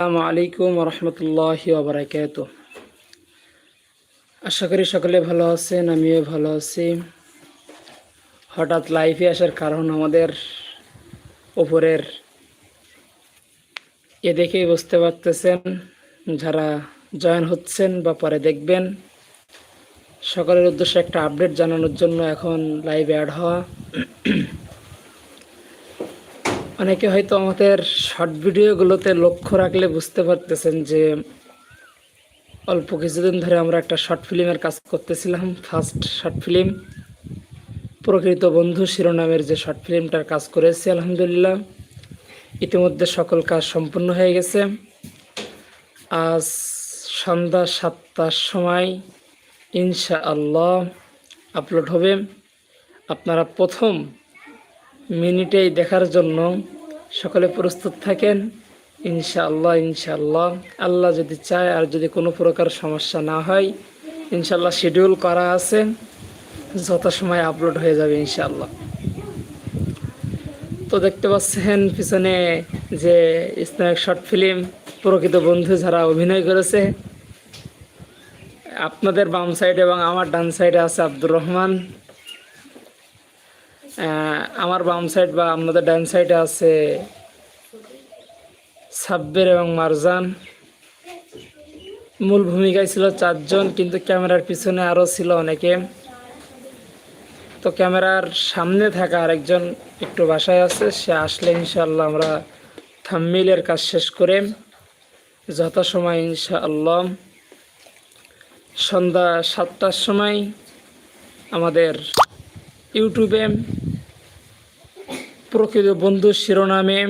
আসসালামু আলাইকুম রহমতুল্লাহ আশা করি সকলে ভালো আছেন, আমিও ভালো আছি। হঠাৎ লাইফে আসার কারণ আমাদের উপরের এ দেখেই বুঝতে পারতেছেন, যারা জয়েন হচ্ছেন বা পরে দেখবেন, সকলের উদ্দেশ্যে একটা আপডেট জানানোর জন্য এখন লাইভে অ্যাড হওয়া। অনেকে হয়তো আমাদের শর্ট ভিডিওগুলোতে লক্ষ্য রাখলে বুঝতে পারতেছেন যে অল্প কিছুদিন ধরে আমরা একটা শর্ট ফিল্মের কাজ করতেছিলাম ফার্স্ট শর্ট ফিল্ম প্রকৃত বন্ধু শিরোনামের যে শর্ট ফিল্মটার কাজ করেছি, আলহামদুলিল্লাহ। ইতিমধ্যে সকল কাজ সম্পূর্ণ হয়ে গেছে। আজ সন্ধ্যা সাতটার সময় ইনশা আল্লাহ আপলোড হবে। আপনারা প্রথম মিনিটেই দেখার জন্য সকলে প্রস্তুত থাকেন। ইনশাআল্লাহ ইনশাআল্লাহ। আল্লাহ যদি চায় আর যদি কোনো প্রকার সমস্যা না হয়, ইনশাআল্লাহ শিডিউল করা আছে। যথাসময় আপলোড হয়ে যাবে, ইনশাআল্লাহ। তো দেখতে পাচ্ছেন পিছনে যে ইসলামিক শর্ট ফিল্ম, প্রকৃত বন্ধু যারা অভিনয় করেছে। আপনাদের বাম সাইডে এবং আমার ডান সাইডে আছে আব্দুর রহমান। আমার বাম সাইড বা আপনাদের ডান সাইডে আছে সাব্বির এবং মারজান। মূল ভূমিকায় ছিল চারজন, কিন্তু ক্যামেরার পিছনে আরও ছিল অনেকে। তো ক্যামেরার সামনে থাকা আরেকজন একটু বাসায় আছে, সে আসলে ইনশাআল্লাহ আমরা থাম্মিলের কাজ শেষ করে যথাসময় ইনশাআল্লাহ সন্ধ্যা সাতটার সময় আমাদের ইউটিউবে প্রকৃত বন্ধু শিরোনামে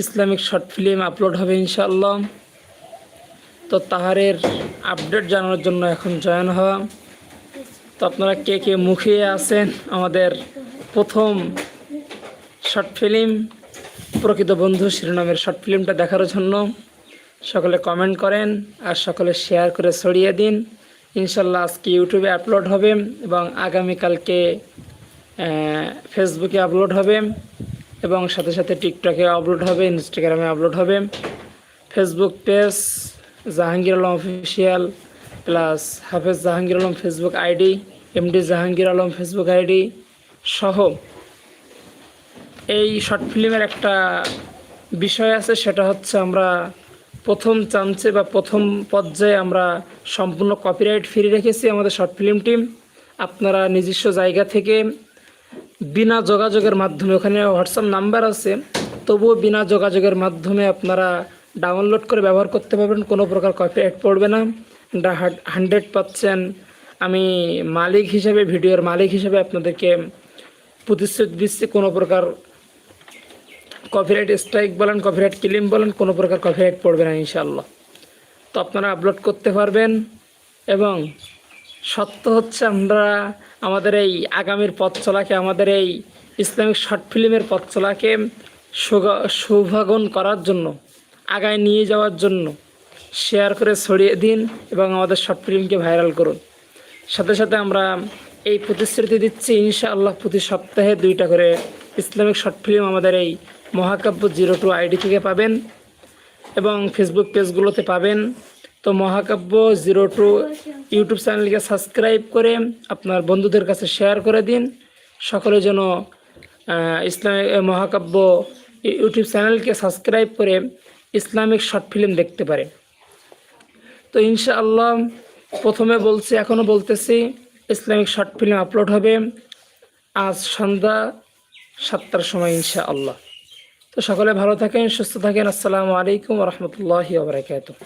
ইসলামিক শর্ট ফিল্ম আপলোড হবে ইনশাআল্লাহ। তো তাহারের আপডেট জানানোর জন্য এখন জয়েন হওয়া। তো আপনারা কে কে মুখিয়ে আছেন আমাদের প্রথম শর্ট ফিল্ম, প্রকৃত বন্ধু শিরোনামের শর্ট ফিল্মটা দেখার জন্য সকলে কমেন্ট করেন আর সকলে শেয়ার করে ছড়িয়ে দিন। ইনশাল্লাহ আজকে ইউটিউবে আপলোড হবে এবং আগামীকালকে ফেসবুকে আপলোড হবে এবং সাথে সাথে টিকটকে আপলোড হবে ইনস্টাগ্রামে আপলোড হবে। Facebook page Jahangir Alam official plus Hafez Jahangir Alam Facebook ID MD Jahangir Alam Facebook ID সহ। এই শর্ট ফিল্মের একটা বিষয় আছে, সেটা হচ্ছে আমরা প্রথম চান্সে বা প্রথম পর্যায়ে আমরা সম্পূর্ণ কপিরাইট ফ্রি রেখেছি আমাদের শর্ট ফিল্ম টিম আপনারা নিজস্ব জায়গা থেকে বিনা যোগাযোগের মাধ্যমে, ওখানে হোয়াটসঅ্যাপ নাম্বার আছে, তবুও বিনা যোগাযোগের মাধ্যমে আপনারা ডাউনলোড করে ব্যবহার করতে পারবেন, কোনো প্রকার কপি কপিরাইট পড়বে না। হান্ড্রেড পাচ্ছেন আমি মালিক হিসেবে, ভিডিওর মালিক হিসেবে আপনাদেরকে প্রতিশ্রুতি দিচ্ছি, কোনো প্রকার কপিরাইট স্ট্রাইক বলেন কপিরাইট ক্লেম বলেন, কোনো প্রকার কপিরাইট পড়বে না ইনশাল্লাহ তো আপনারা আপলোড করতে পারবেন এবং সত্য হচ্ছে আমরা আমাদের এই আগামীর পথ চলাকে, আমাদের এই ইসলামিক শর্ট ফিল্মের পথ চলাকে সৌভাগন করার জন্য, আগায় নিয়ে যাওয়ার জন্য শেয়ার করে ছড়িয়ে দিন এবং আমাদের শর্ট ফিল্মকে ভাইরাল করুন। সাথে সাথে আমরা এই প্রতিশ্রুতি দিচ্ছি, ইনশাআল্লাহ প্রতি সপ্তাহে দুইটা করে ইসলামিক শর্ট ফিল্ম আমাদের এই মহাকাব্য জিরো টু আইডি থেকে পাবেন এবং ফেসবুক পেজগুলোতে পাবেন। তো মহাকাব্য জিরো টু ইউটিউব চ্যানেলকে সাবস্ক্রাইব করে আপনার বন্ধুদের কাছে শেয়ার করে দিন। সকলে যেন ইসলামিক মহাকাব্য ইউটিউব চ্যানেলকে সাবস্ক্রাইব করে ইসলামিক শর্ট ফিল্ম দেখতে পারে। তো ইনশাআল্লাহ প্রথমে বলছি এখনও বলতেছি, ইসলামিক শর্ট ফিল্ম আপলোড হবে আজ সন্ধ্যা সাতটার সময় ইনশাআল্লাহ। তো সকলে ভালো থাকেন, সুস্থ থাকেন। আসসালামু আলাইকুম রহমতুল্লাহি ওবরাকাতুহ